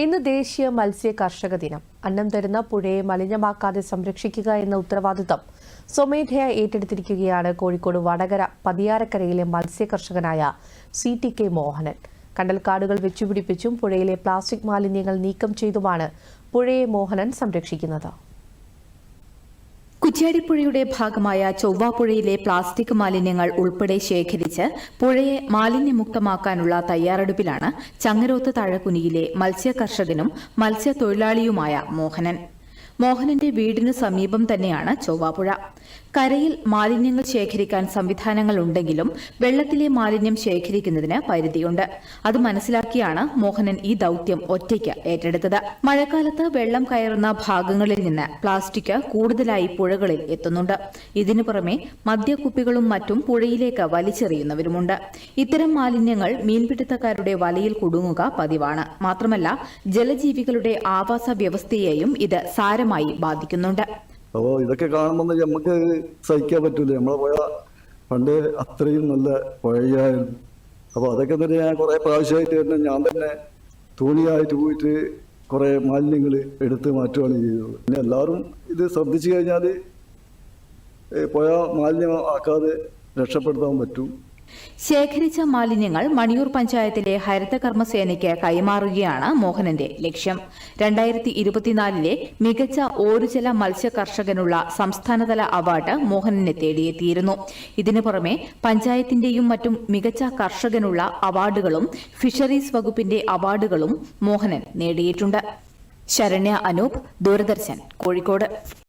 ഇന്ന് ദേശീയ മത്സ്യ കർഷക ദിനം. അന്നം തരുന്ന പുഴയെ മലിനമാക്കാതെ സംരക്ഷിക്കുക എന്ന ഉത്തരവാദിത്തം സ്വമേധയായി ഏറ്റെടുത്തിരിക്കുകയാണ് കോഴിക്കോട് വടകര പതിയാരക്കരയിലെ മത്സ്യ കർഷകനായ സി ടി കെ മോഹനൻ. കണ്ടൽക്കാടുകൾ വെച്ചുപിടിപ്പിച്ചും പുഴയിലെ പ്ലാസ്റ്റിക് മാലിന്യങ്ങൾ നീക്കം ചെയ്തുമാണ് പുഴയെ മോഹനൻ സംരക്ഷിക്കുന്നത്. കുറ്റ്യാടിപ്പുഴയുടെ ഭാഗമായ ചൊവ്വാപ്പുഴയിലെ പ്ലാസ്റ്റിക് മാലിന്യങ്ങൾ ഉൾപ്പെടെ ശേഖരിച്ച് പുഴയെ മാലിന്യമുക്തമാക്കാനുള്ള തയ്യാറെടുപ്പിലാണ് ചങ്ങരോത്ത് താഴക്കുനിയിലെ മത്സ്യകർഷകനും മത്സ്യത്തൊഴിലാളിയുമായ മോഹനൻ. മോഹനന്റെ വീടിനു സമീപം തന്നെയാണ് ചൊവ്വാപ്പുഴ കരയിൽ മാലിന്യങ്ങൾ ശേഖരിക്കാൻ സംവിധാനങ്ങൾ ഉണ്ടെങ്കിലും വെള്ളത്തിലെ മാലിന്യം ശേഖരിക്കുന്നതിന് പരിധിയുണ്ട്. അത് മനസ്സിലാക്കിയാണ് മോഹനൻ ഈ ദൌത്യം ഒറ്റയ്ക്ക് ഏറ്റെടുത്തത്. മഴക്കാലത്ത് വെള്ളം കയറുന്ന ഭാഗങ്ങളിൽ നിന്ന് പ്ലാസ്റ്റിക് കൂടുതലായി പുഴകളിൽ എത്തുന്നുണ്ട്. ഇതിനു പുറമെ മദ്യക്കുപ്പികളും മറ്റും പുഴയിലേക്ക് വലിച്ചെറിയുന്നവരുമുണ്ട്. ഇത്തരം മാലിന്യങ്ങൾ മീൻപിടുത്തക്കാരുടെ വലയിൽ കുടുങ്ങുക പതിവാണ്. മാത്രമല്ല ജലജീവികളുടെ ആവാസ വ്യവസ്ഥയെയും ഇത് സാരമായി ബാധിക്കുന്നുണ്ട്. അപ്പോൾ ഇതൊക്കെ കാണുമ്പോൾ നമുക്ക് സഹിക്കാൻ പറ്റൂല? നമ്മളെ പോയ പണ്ട് അത്രയും നല്ല പുഴയായിരുന്നു. അപ്പോൾ അതൊക്കെ തന്നെ ഞാൻ കുറേ പ്രാവശ്യമായിട്ട് തന്നെ ഞാൻ തന്നെ തോണിയായിട്ട് പോയിട്ട് കുറേ മാലിന്യങ്ങൾ എടുത്ത് മാറ്റുകയാണ് ചെയ്തത്. പിന്നെ എല്ലാവരും ഇത് ശ്രദ്ധിച്ചു കഴിഞ്ഞാൽ പുഴ മാലിന്യമാക്കാതെ രക്ഷപ്പെടുത്താൻ പറ്റും. ശേഖരിച്ച മാലിന്യങ്ങൾ മണിയൂർ പഞ്ചായത്തിലെ ഹരിത കർമ്മസേനയ്ക്ക് കൈമാറുകയാണ് മോഹനന്റെ ലക്ഷ്യം. രണ്ടായിരത്തി ഇരുപത്തിനാലിലെ മികച്ച ഓരുജല മത്സ്യ കർഷകനുള്ള സംസ്ഥാനതല അവാർഡ് മോഹനനെ തേടിയെത്തിയിരുന്നു. ഇതിനു പുറമെ പഞ്ചായത്തിന്റെയും മറ്റും മികച്ച കർഷകനുള്ള അവാർഡുകളും ഫിഷറീസ് വകുപ്പിന്റെ അവാർഡുകളും മോഹനൻ നേടിയിട്ടുണ്ട്. ശരണ്യ അനൂപ് ദൂരദർശൻ കോഴിക്കോട്.